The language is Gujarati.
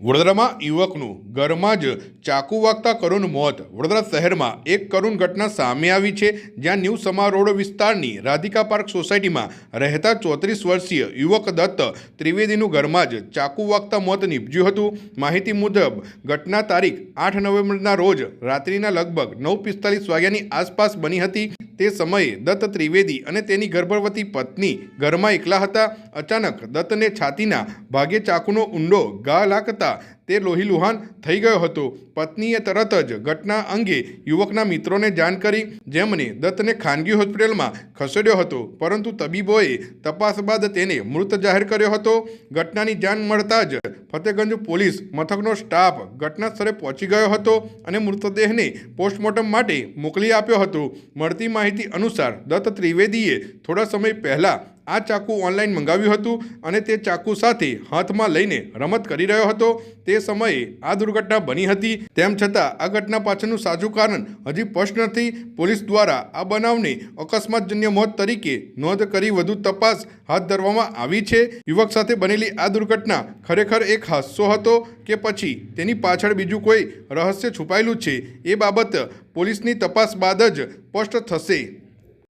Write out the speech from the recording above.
વડોદરામાં યુવકનું ઘરમાં જ ચાકુ વાગતા કરુણ મોત. વડોદરા શહેરમાં એક કરુણ ઘટના સામે આવી છે, જ્યાં ન્યૂ સમારોડ વિસ્તારની રાધિકા પાર્ક સોસાયટીમાં રહેતા ચોત્રીસ વર્ષીય યુવક દત્ત ત્રિવેદીનું ઘરમાં જ ચાકુ વાગતા મોત નીપજ્યું હતું. માહિતી મુજબ, ઘટના તારીખ આઠ નવેમ્બરના રોજ રાત્રિના લગભગ નવ પિસ્તાલીસ વાગ્યાની આસપાસ બની હતી. તે સમયે દત્ત ત્રિવેદી અને તેની ગર્ભવતી પત્ની ઘરમાં એકલા હતા. અચાનક દત્તને છાતીના ભાગે ચાકુનો ઊંડો ઘા લાગતા તે લોહીલુહાન થઈ ગયો હતો. પત્નીએ તરત જ ઘટના અંગે યુવકના મિત્રોને જાણ કરી. જેમને દત્તને ખાનગી હોસ્પિટલમાં ખસેડ્યો હતો, પરંતુ તબીબોએ તપાસ બાદ તેને મૃત જાહેર કર્યો હતો. ઘટનાની જાણ મળતા જ ફતેગંજ પોલીસ મથકનો સ્ટાફ ઘટના સ્થળે પહોંચી ગયો હતો અને મૃતદેહને પોસ્ટમોર્ટમ માટે મોકલી આપ્યો હતો. મળતી માહિતી અનુસાર દત્ત ત્રિવેદીએ થોડા સમય પહેલાં આ ચાકુ ઓનલાઈન મંગાવ્યું હતું અને તે ચાકુ સાથે હાથમાં લઈને રમત કરી રહ્યો હતો. તે સમયે આ દુર્ઘટના બની હતી. તેમ છતાં આ ઘટના પાછળનું સાચું કારણ હજી સ્પષ્ટ નથી. પોલીસ દ્વારા આ બનાવને અકસ્માતજન્ય મોત તરીકે નોંધ કરી વધુ તપાસ હાથ ધરવામાં આવી છે. યુવક સાથે બનેલી આ દુર્ઘટના ખરેખર એક હાસ્યો હતો કે પછી તેની પાછળ બીજું કોઈ રહસ્ય છુપાયેલું છે? એ બાબત પોલીસની તપાસ બાદ જ સ્પષ્ટ થશે.